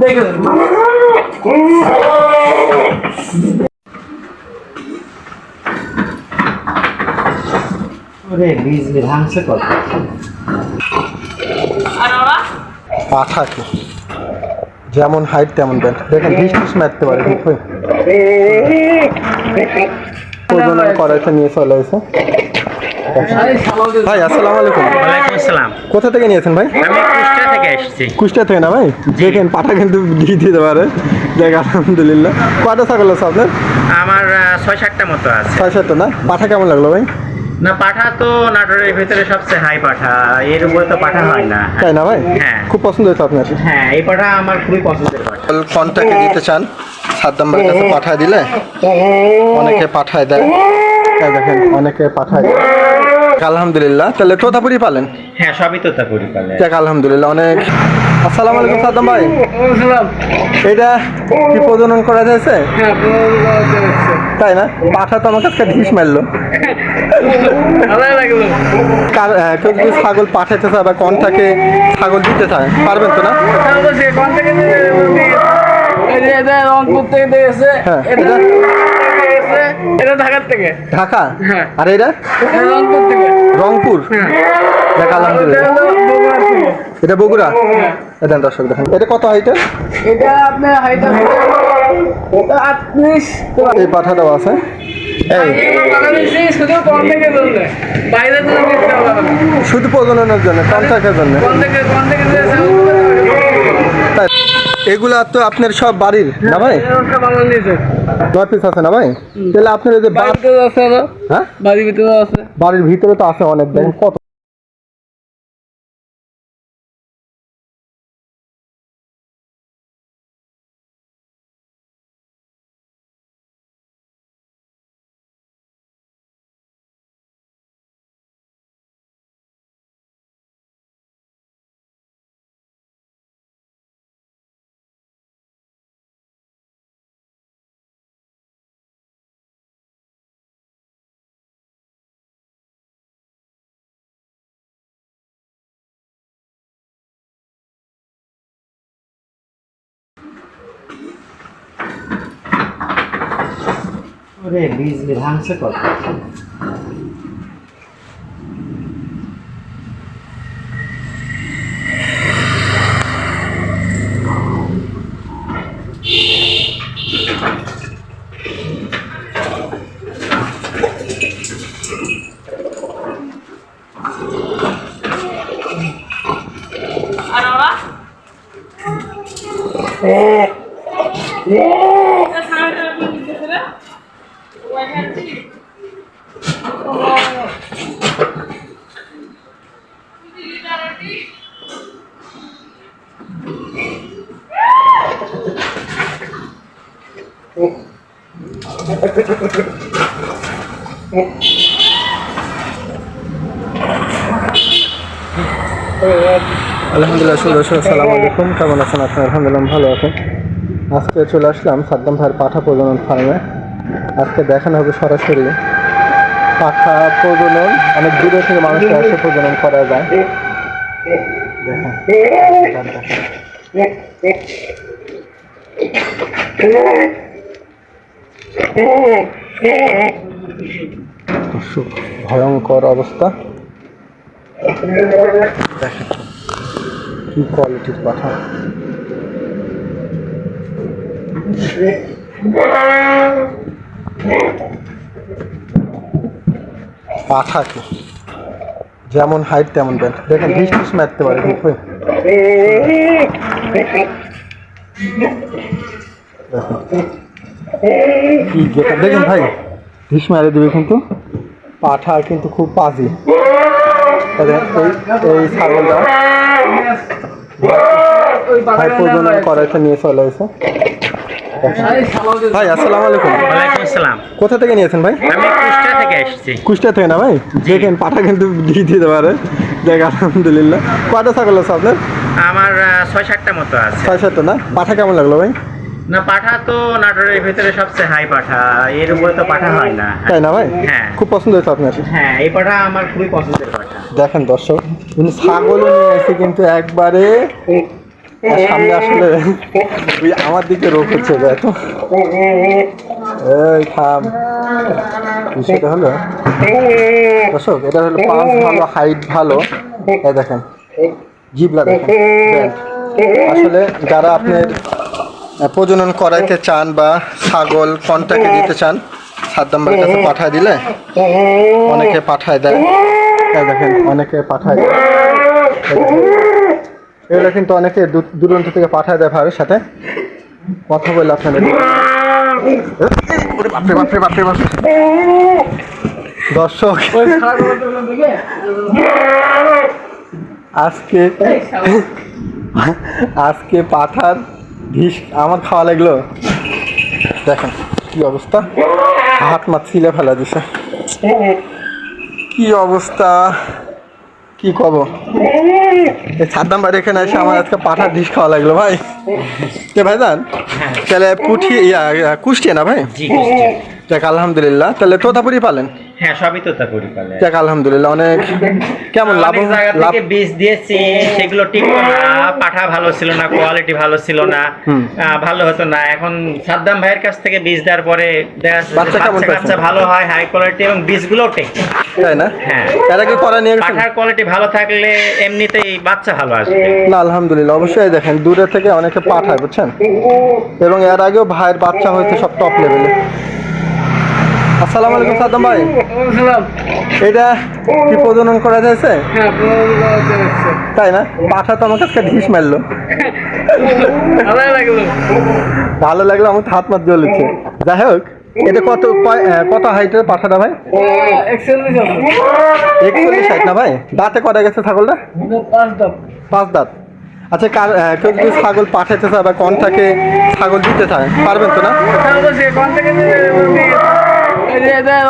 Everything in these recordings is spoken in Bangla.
দেখে ওরে বিজলি ভাঙছে কত পাঠা কি যেমন হাইট তেমন ব্যান্ড দেখেন বিষ মারতে পারে ঠিক হয়ে প্রজনন করাইতে নিয়ে চলে এসে ভাই আসসালামু আলাইকুম। ওয়ালাইকুম আসসালাম। কোথা থেকে নিয়েছেন ভাই? আমি কুষ্টিয়া থেকে এসেছি। কুষ্টিয়া থেকে না ভাই? দেখেন পাঠা কিন্তু দিয়ে দিতে পারে। দেখ আলহামদুলিল্লাহ। কয়টা ছাগল আছে আপনার? আমার ছয় সাতটা মতো আছে। ছয় সাতটা না? পাঠা কেমন লাগল ভাই? না পাঠা তো নাটোরের ভিতরে সবচেয়ে হাই পাঠা। এর উপরে তো পাঠা হয় না। তাই না ভাই? হ্যাঁ। খুব পছন্দ হয়েছে আপনার। হ্যাঁ এই পাঠা আমার খুবই পছন্দের পাঠা। কন্ট্যাক্টে দিতে চান ভাইয়ের কাছে পাঠায় দিলে অনেকে পাঠায় দেয়। দেখেন অনেকে পাঠায়। আলহামদুলিল্লাহ। তাহলে তোতাপুরি পালেন? হ্যাঁ সবই তো তা করি যাক আলহামদুলিল্লাহ অনেক। আসসালামু আলাইকুম সাদ্দাম ভাই। এটা কি প্রজনন করা যাচ্ছে? তাই না? পাঠা তো আমার কাছে ঢিস মারলো। কার- কেউ যদি ছাগল পাঠাইতে চায় বা কনটাকে ছাগল দিতে চায় পারবেন তো না? রংপুর থেকে দেখেছে হ্যাঁ, এটা এটা? ঢাকার থেকে। ঢাকা? হ্যাঁ। আর এটা? এটা রংপুর থেকে। রংপুর? দেখ আলহামদুলিল্লাহ। বগুড়া এটা দর্শক দেখেন। এটা কত হাইটের এটা আপনার হাইট আটত্রিশ। এই পাঠাটাও আছে। শুধু প্রজননের জন্য কন্ট্রাক্টের জন্য। এগুলা তো আপনার সব বাড়ির না ভাই? নয় পিস আছে না ভাই? তাহলে আপনার যে বাড়ির ভিতরে আছে হ্যাঁ? বাড়ির ভিতরে আছে। বাড়ির ভিতরে তো আছে অনেক কত ওরে বীজ ভাঙছে কত আলহামদুলিল্লাহ সুদর্শন আসসালামু আলাইকুম। কেমন আছেন আপনি আলহামদুলিল্লাহ ভালো আছেন। আজকে চলে আসলাম সাদ্দাম ভাইয়ের পাঠা প্রজনন ফার্মে। আজকে দেখানো হবে সরাসরি পাঠা প্রজনন অনেক দূরে থেকে মানুষকে এসে প্রজনন করা যায়। দর্শক, ভয়ঙ্কর অবস্থা। কি কোয়ালিটির পাঠা পাঠা কি? যেমন হাইট তেমন ব্যান্ড দেখেন টিস মারতে পারে হয়ে দেখেন। কি দেখেন ভাই মারে দিবে কিন্তু। পাঠা কিন্তু খুব পাজি এই ছাগলটা ভাই প্রজনন করাইতে নিয়ে চলে এসে ভাই আসসালামু আলাইকুম। ওয়ালাইকুম আসসালাম। কোথা থেকে নিয়েছেন ভাই? আমি কুষ্টিয়া থেকে এসেছি। কুষ্টিয়া থেকে না ভাই? দেখেন পাঠা কিন্তু দিয়ে দিতে পারে। দেখ আলহামদুলিল্লাহ। কয়টা ছাগল আছে আপনার? আমার ছয় সাতটা মতো আছে। ছয় সাতটা না? পাঠা কেমন লাগল ভাই? না পাঠা তো নাটোরের ভিতরে সবচেয়ে হাই পাঠা। এর উপরে তো পাঠা হয় না। তাই না ভাই? হ্যাঁ। খুব পছন্দ হয়েছে আপনার। হ্যাঁ এই পাঠা আমার খুবই পছন্দের পাঠা। দেখেন দর্শক কিন্তু ছাগলও নিয়ে এসে কিন্তু একবারে সামনে আসলে আমার দিকে রোগ হচ্ছে এত। এই থাম। বিষয়টা হলো? দর্শক এটা হলো পাঁচ ভালো হাইট ভালো। এই দেখেন। জিবলা দেখেন। আসলে যারা আপনার প্রজনন করাইতে চান বা ছাগল কন্টাকে দিতে চান সাদ্দাম্বার কাছে পাঠায় দিলে অনেকে পাঠায় দেয়। দেখেন, অনেকে পাঠায় দেয়। এগুলো কিন্তু অনেকে দূর- দূরান্ত থেকে পাঠায় দেয় ভাইয়ের সাথে। কথা বলে আপনাদের দর্শক, আজকে আজকে পাঠার ঢিস আমার খাওয়া লাগল। দেখেন কি অবস্থা। হাত মাত ছিলে ফেলা দিছে। কি অবস্থা। কি কব? সাদ্দাম বাড়ি এখানে এসে আমার আজকে পাঠার ঢিস খাওয়া লাগল ভাই। কে ভাই জান তাহলে পুঠি ইয়া কুষ্টিয়া না ভাই? যাক আলহামদুলিল্লাহ। তাহলে তোতাপুরি পালেন? হ্যাঁ সবই তো তা করি যাক আলহামদুলিল্লাহ অনেক কেমন লাভ জায়গা থেকে বীজ দিয়েছি সেগুলো ঠিক না পাঠা ভালো ছিল না কোয়ালিটি ভালো ছিল না ভালো হতো না। এখন সাদ্দাম ভাইয়ের কাছ থেকে বীজ দেওয়ার পরে বাচ্চা ভালো হয় হাই কোয়ালিটি এবং বীজগুলোও ঠিক। তাই না? হ্যাঁ। এর আগে করা নিয়ে পাঠার কোয়ালিটি ভালো থাকলে এমনিতেই বাচ্চা ভালো আসবে। না আলহামদুলিল্লাহ অবশ্যই দেখেন দূরে থেকে অনেকে পাঠায় বুঝছেন? এবং এর আগেও ভাইয়ের বাচ্চা হয়েছে সব টপ লেভেলে আসসালামু আলাইকুম সাদ্দাম ভাই। এটা কি প্রজনন করা যাচ্ছে? হ্যাঁ তাই না? পাঠা তো আমার কাছে ঢিস মারলো। ভালো লাগল আমার হাত মাত জ্বলেছে যাই হোক এটা কত কত হাইটের পাঠাটা ভাই? একচল্লিশ হাইট না ভাই? দাঁতে কটা গেছে ছাগলটা? পাঁচ দাঁত। আচ্ছা কার কেউ যদি ছাগল পাঠাইতে চায় বা কনটাকে ছাগল দিতে চায় পারবেন তো না?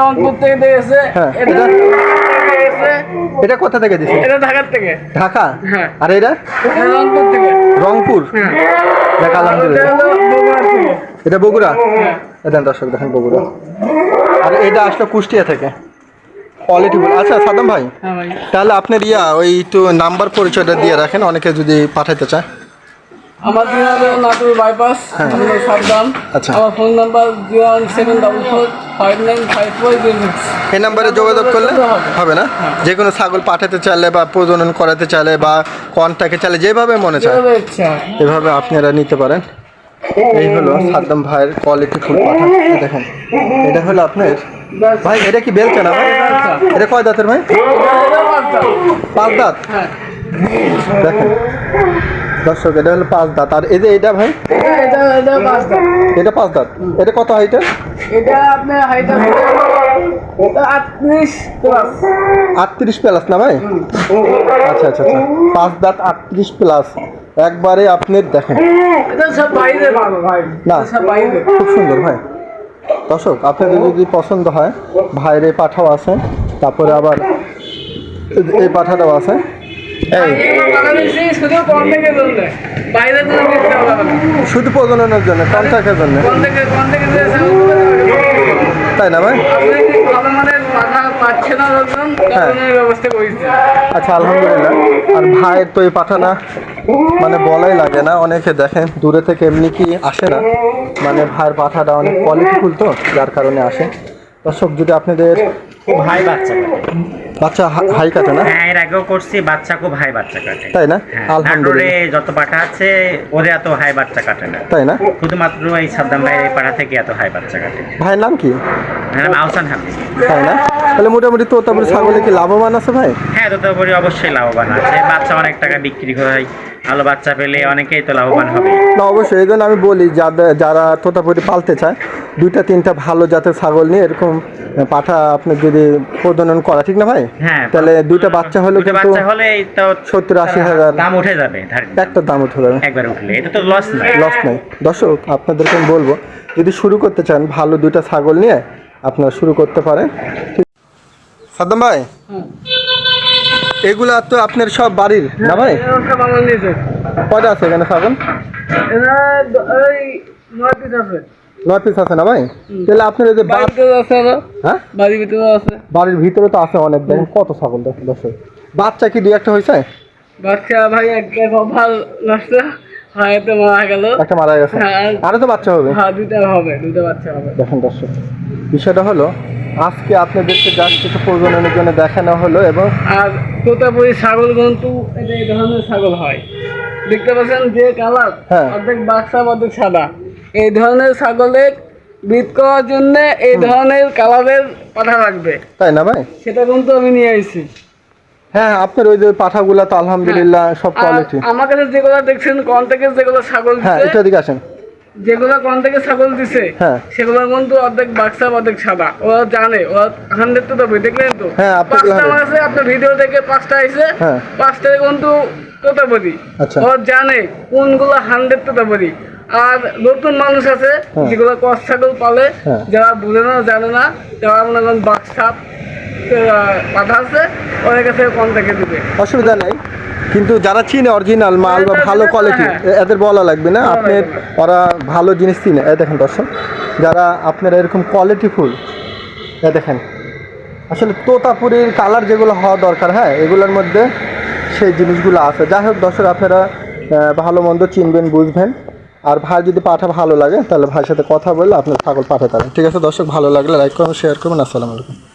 রংপুর থেকে দিয়েছে হ্যাঁ, এটা এটা- থেকে দিয়েছে, এটা কোথা থেকে দিছে এটা ঢাকার থেকে। ঢাকা? হ্যাঁ। আর এটা? এটা রংপুর থেকে। রংপুর? হ্যাঁ। দেখ এটা আলহামদুলিল্লাহ বগুড়া এটা বগুড়া? দেখেন দর্শক দেখেন বগুড়া। আর এটা আসলো কুষ্টিয়া থেকে। কোয়ালিটি আচ্ছা সাদাম ভাই ভাই। তাহলে আপনার ইয়া ওই একটু নাম্বার পরিচয়টা দিয়ে রাখেন অনেকে যদি পাঠাইতে চায়। আমার দিন হলো নাটুর বাইপাস আমি সাবধান। আচ্ছা। আমার phone number zero one seven double four five nine five four zero এই নাম্বারে যোগাযোগ করলে হবে। না? যে কোনো ছাগল পাঠাতে চাইলে বা প্রজনন করাতে চাইলে বা কনটাকে চাইলে যেভাবে মনে চায়। এভাবে আপনারা নিতে পারেন। এই হলো সাদ্দাম ভাইয়ের কোয়ালিটি ফুল পাঠা। দেখেন এটা হলো আপনার ভাই এটা কি বেলছে না ভাই? এটা কয় দাঁতের ভাই? পাঁচ দাঁত? হ্যাঁ। দেখেন। দর্শক এটা হলো পাঁচ দাঁত। আর এই যে এটা ভাই? এটা পাঁচ দাঁত। এটা কত হাইটের এটা আপনার হাইট আটত্রিশ প্লাস না ভাই? আচ্ছা আচ্ছা আচ্ছা। পাঁচ দাঁত আটত্রিশ প্লাস একবারে আপনার দেখেন। না। খুব সুন্দর ভাই। দর্শক আপনাদের যদি পছন্দ হয় ভাইরে পাঠাও আছে। তারপরে আবার এই- পাঠাটাও আছে। শুধু প্রজননের জন্য কন্ট্রাক্টের জন্য। তাই না ভাই? হ্যাঁ। আচ্ছা আলহামদুলিল্লাহ। আর ভাইয়ের তো এই পাঠানা মানে বলাই লাগে না, অনেকে দেখেন, দূরে থেকে এমনি কি আসে না। মানে ভাইয়ের পাঠাটা অনেক কোয়ালিটিফুল তো, যার কারণে আসে। দর্শক যদি আপনাদের খুব হাই বাচ্চা কাটে। বাচ্চা হাই কাটে না? হ্যাঁ এর আগেও করছি বাচ্চা খুব হাই বাচ্চা কাটে। তাই না? হ্যাঁ আলহামদুলিল্লাহ। যত পাঠা আছে ওরে এত হাই বাচ্চা কাটে না। তাই না? শুধুমাত্র এই সাদ্দাম ভাইয়ের এই পাড়া থেকে এত হাই বাচ্চা কাটে। ভাইয়ের নাম কি? হ্যাঁ আহসান হামিদ। তাই না? তাহলে মোটামুটি তো তারপরে ছাগলে কি লাভবান আছে ভাই? হ্যাঁ ততপরি অবশ্যই লাভবান আছে। বাচ্চা অনেক টাকা বিক্রি হয়। ভালো বাচ্চা পেলে অনেকেই তো লাভবান হবে। না অবশ্যই এই জন্য আমি বলি যাদের যারা তোতাপুরি পালতে চায় দুইটা তিনটা ভালো জাতের ছাগল নিয়ে এরকম পাঠা আপনি যদি প্রজনন করা ঠিক না ভাই? হ্যাঁ তাহলে দুইটা বাচ্চা কিন্তু হলে তো সত্তর, আশি হাজার। দাম উঠে যাবে একটা দাম উঠে যাবে। একবার উঠলে এটা তো লস নাই। লস নাই। দর্শক আপনাদেরকে আমি বলব যদি শুরু করতে চান ভালো দুইটা ছাগল নিয়ে আপনারা শুরু করতে পারেন। সাদ্দাম ভাই? এগুলা তো আপনার সব বাড়ির না ভাই? কয়টা আছে এখানে এই নয় পিস আছে। না ভাই? তাহলে আপনার এই যে বাড়ির ভিতরে আছে হ্যাঁ? বাড়ির ভিতরে আছে। বাড়ির ভিতরে তো আছে অনেক দেখেন কত ছাগল দেখেন দর্শক। বাচ্চা কি দুই একটা হয়েছে? বাচ্চা ভাই একটা হায়াতে মারা গেল। একটা মারা গেছে? হ্যাঁ। আরও তো বাচ্চা হবে। হ্যাঁ দুইটা হবে দুইটা বাচ্চা হবে। দেখেন দর্শক। বিষয়টা হলো আজকে আপনাদেরকে জাস্ট কিছু প্রজননের জন্য দেখানো হলো এবং আর তোতাপুরি ছাগল কিন্তু এই ধরনের ছাগল হয়। দেখতে পাচ্ছেন যে কালার হ্যাঁ। অর্ধেক বাক্সা অর্ধেক সাদা। এই ধরনের ছাগলের ব্রিড করার জন্য এই ধরনের কালারের পাঠা লাগবে। তাই না ভাই? সেটা কিন্তু আমি নিয়ে আসছি হ্যাঁ আপনার ওই যে পাঠাগুলা তো আলহামদুলিল্লাহ সব কোয়ালিটি আমার কাছে যেগুলো দেখছেন কন্টেকের যেগুলো ছাগল হ্যাঁ এটা দিকে আসেন। যেগুলো কন্টেকের ছাগল দিছে হ্যাঁ। সেগুলো কিন্তু অর্ধেক বাক্সা অর্ধেক সাদা ওরা জানে ওরা হান্ড্রেড তো দেবে দেখলেন তো হ্যাঁ, পাঁচটা আছে আপনার ভিডিও থেকে পাঁচটা আইছে হ্যাঁ। পাঁচটা কিন্তু তোতাপতি আচ্ছা। ওরা জানে কোনগুলো হান্ড্রেড তোতাপতি আর নতুন মানুষ আছে। যেগুলো কস ছাগল পালে। যারা বুঝে না জানে না যারা মনে করেন বাক্সা পাঠা আছে ওদের কাছে কন্ট্যাক্টে দিবে অসুবিধা নেই কিন্তু যারা চিনে অরিজিনাল মাল বা ভালো কোয়ালিটি। এদের বলা লাগবে না। আপনি, ওরা ভালো জিনিস চিনে। এই দেখেন দর্শক, যারা আপনারা এরকম কোয়ালিটি ফুল, এ দেখেন। আসলে তোতাপুরির কালার যেগুলো হওয়া দরকার হ্যাঁ এগুলোর মধ্যে সেই জিনিসগুলো আছে। যাই হোক দর্শক, আপনারা ভালো মন্দ চিনবেন, বুঝবেন। আর ভাই যদি পাঠা ভালো লাগে, তাহলে ভাইয়ের সাথে কথা বললে আপনার ছাগল পাঠাতে পারেন। ঠিক আছে দর্শক, ভালো লাগলে লাইক করুন শেয়ার করবেন আসসালামু আলাইকুম।